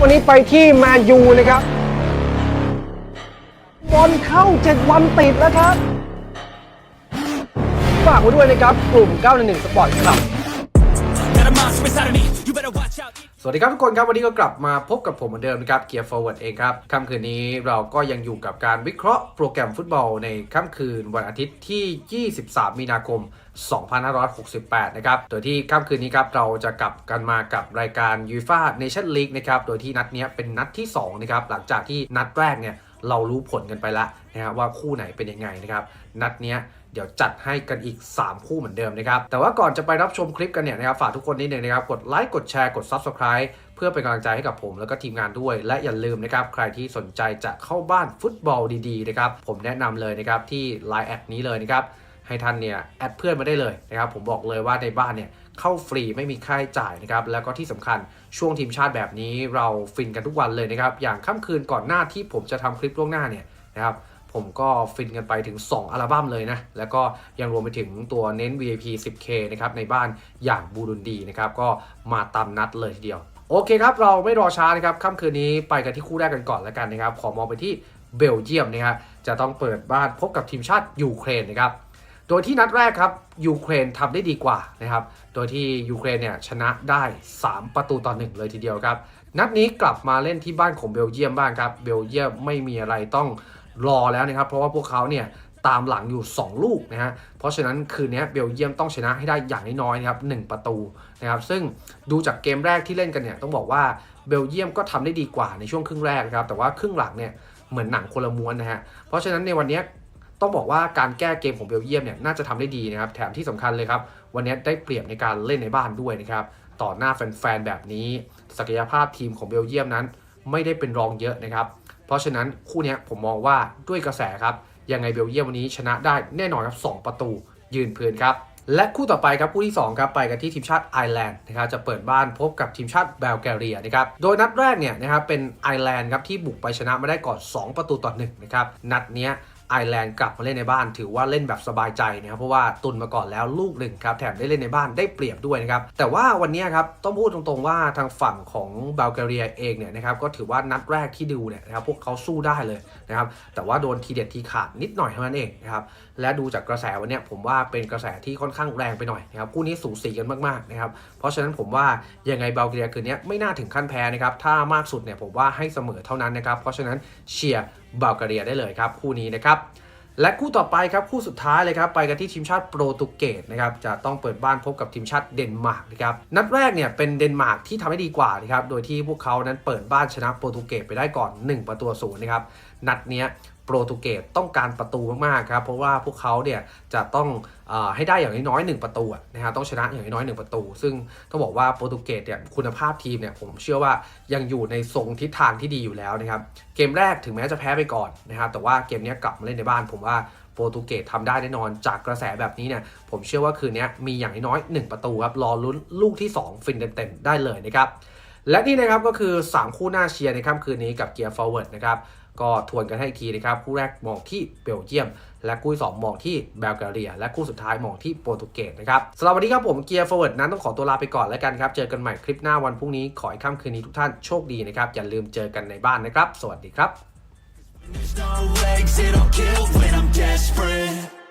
วันนี้ไปที่แมนยูนะครับ บอลเข้า7วันติดแล้วครับ ฝากไว้ด้วยนะครับ กลุ่ม 911 สปอร์ตครับ วัสดีครับทุกคนครับ วันนี้ก็กลับมาพบกับผมเหมือนเดิมนะครับเกียร์ฟอร์เวิร์ดเองครับค่ำคืนนี้เราก็ยังอยู่กับการวิเคราะห์โปรแกรมฟุตบอลในค่ำคืนวันอาทิตย์ที่ 23 มีนาคม 2568 นะครับ โดยที่ค่ำคืนนี้ครับเราจะกลับกันมากับรายการยูฟ่าเนชั่นลีกนะครับ โดยที่นัดนี้เป็นนัดที่2นะครับหลังจากที่นัดแรกเนี่ย เรารู้ผลกันไปแล้วนะครับว่าคู่ไหนเป็นยังไงนะครับ นัดเนี้ยเดี๋ยวจัดให้กันอีก 3 คู่เหมือนเดิมนะครับ แต่ว่าก่อนจะไปรับชมคลิปกันเนี่ยนะครับ ฝากทุกคนนิดนึงนะครับ กดไลค์กดแชร์กด Subscribe เพื่อเป็นกำลังใจให้กับผมแล้วก็ทีมงานด้วย และอย่าลืมนะครับ ใครที่สนใจจะเข้าบ้านฟุตบอลดีๆนะครับผมแนะนำเลยนะครับที่ Line แอดนี้เลยนะครับ ให้ท่านเนี่ยแอดเพื่อนมาได้เลยนะครับผมบอกเลยว่าในบ้านเนี่ยเข้าฟรีไม่มีค่าใช้จ่ายนะครับแล้วก็ที่สำคัญช่วงทีมชาติแบบนี้เราฟินกันทุกวันเลยนะครับอย่างค่ำคืนก่อนหน้าที่ผมจะทำคลิปล่วงหน้าเนี่ยนะครับผมก็ฟินกันไปถึง 2 อัลบั้มเลยนะ แล้วก็ยังรวมไปถึงตัวเน้น VIP 10K นะครับในบ้านอย่างบูรุนดีนะครับก็มาตามนัดเลยทีเดียว โอเคครับ เราไม่รอช้านะครับค่ำคืนนี้ไปกันที่คู่แรกกันก่อนแล้วกันนะครับ ขอมองไปที่เบลเยียมนะครับจะต้องเปิดบ้านพบกับทีมชาติยูเครนนะครับ โดยที่นัดแรกครับยูเครนทำได้ดีกว่านะครับ โดยที่ยูเครนเนี่ยชนะได้ 3 ประตูต่อหนึ่งเลยทีเดียวครับ นัดนี้กลับมาเล่นที่บ้านของเบลเยียมบ้างครับ เบลเยียมไม่มีอะไรต้องรอแล้วนะครับ เพราะว่าพวกเขาเนี่ยตามหลังอยู่ 2 ลูกนะฮะ เพราะฉะนั้นคืนนี้เบลเยียมต้องชนะให้ได้อย่างน้อยๆนะครับหนึ่งประตูนะครับ ซึ่งดูจากเกมแรกที่เล่นกันเนี่ยต้องบอกว่าเบลเยียมก็ทำได้ดีกว่าในช่วงครึ่งแรกนะครับ แต่ว่าครึ่งหลังเนี่ยเหมือนหนังคนละม้วนนะฮะ เพราะฉะนั้นในวันนี้ ต้องบอกว่าการแก้เกมของเบลเยียมเนี่ยน่าจะทำได้ดีนะครับ แถมที่สำคัญเลยครับ วันนี้ได้เปรียบในการเล่นในบ้านด้วยนะครับ ต่อหน้าแฟนๆแบบนี้ ศักยภาพทีมของเบลเยียมนั้น ไม่ได้เป็นรองเยอะนะครับ เพราะฉะนั้นคู่นี้ผมมองว่าด้วยกระแสครับ ยังไงเบลเยียมวันนี้ชนะได้แน่นอนครับ 2 ประตูยืนพื้นครับ และคู่ต่อไปครับคู่ที่2ครับไปกันที่ทีมชาติไอร์แลนด์นะครับจะเปิดบ้านพบกับทีมชาติเบลแกเรียนะครับโดยนัดแรกเนี่ยนะครับเป็นไอร์แลนด์ครับที่บุกไปชนะมาได้ก่อน 2 ประตูต่อ1นะครับนัดเนี้ย ไอร์แลนด์กลับมาเล่นในบ้าน ถือว่าเล่นแบบสบายใจนะครับเพราะว่าตุนมาก่อนแล้วลูกหนึ่งครับแถมได้เล่นในบ้านได้เปรียบด้วยนะครับแต่ว่าวันนี้ครับต้องพูดตรงๆว่าทางฝั่งของบัลแกเรียเองเนี่ยนะครับก็ถือว่านัดแรกที่ดูเนี่ยนะครับพวกเขาสู้ได้เลยนะครับแต่ว่าโดนทีเด็ดทีขาดนิดหน่อยเท่านั้นเองนะครับและดูจากกระแสวันนี้ผมว่าเป็นกระแสที่ค่อนข้างแรงไปหน่อยนะครับคู่นี้สูสีกันมากๆนะครับเพราะฉะนั้นผมว่ายังไงบัลแกเรียคืนนี้ไม่น่าถึงขั้นแพ้นะครับถ้ามากสุดเนี่ยผมว่าให้เสมอเท่านั้นนะครับเพราะฉะนั้นเชียร์บัลแกเรียได้เลยครับคู่นี้นะครับและคู่ต่อไปครับคู่สุดท้ายเลยครับไปกันที่ทีมชาติโปรตุเกสนะครับจะต้องเปิดบ้านพบกับทีมชาติเดนมาร์กนะครับนัดแรกเนี่ยเป็นเดนมาร์กที่ทำให้ดีกว่านะครับโดยที่พวกเขานั้นเปิดบ้านชนะโปรตุเกสไปได้ก่อน 1 ประตูศูนย์นะครับนัดเนี้ย โปรตุเกสต้องการประตูมากๆครับเพราะว่าพวกเขาเนี่ยจะต้องอให้ได้อย่างน้อยๆหนึ่งประตูอะนะครับต้องชนะอย่างน้อยๆหนึ่งประตู ซึ่งต้องบอกว่าโปรตุเกสเนี่ยคุณภาพทีมเนี่ยผมเชื่อว่ายังอยู่ในทรงทิศทางที่ดีอยู่แล้วนะครับเกมแรกถึงแม้จะแพ้ไปก่อนนะครับแต่ว่าเกมนี้กลับมาเล่นในบ้าน ผมว่าโปรตุเกสทำได้แน่นอนจากกระแสแบบนี้เนี่ยผมเชื่อว่าคืนนี้มีอย่างน้อย1ประตูครับรอลุ้นลูกที่ 2 ฟินเต็มๆได้เลยนะครับ และนี่นะครับก็คือ 3 คู่หน้าเชียร์ในค่ำคืนนี้กับเกียร์ forward นะครับก็ทวนกันให้อีกทีนะครับคู่แรกมองที่เบลเยียม และคู่สองมองที่เบลแกเรีย และคู่สุดท้ายมองที่โปรตุเกสนะครับสำหรับวันนี้ครับผมเกียร์ forward นั้นต้องขอตัวลาไปก่อนแล้วกันครับ เจอกันใหม่คลิปหน้าวันพรุ่งนี้ ขอให้ค่ำคืนนี้ทุกท่านโชคดีนะครับ อย่าลืมเจอกันในบ้านนะครับ สวัสดีครับ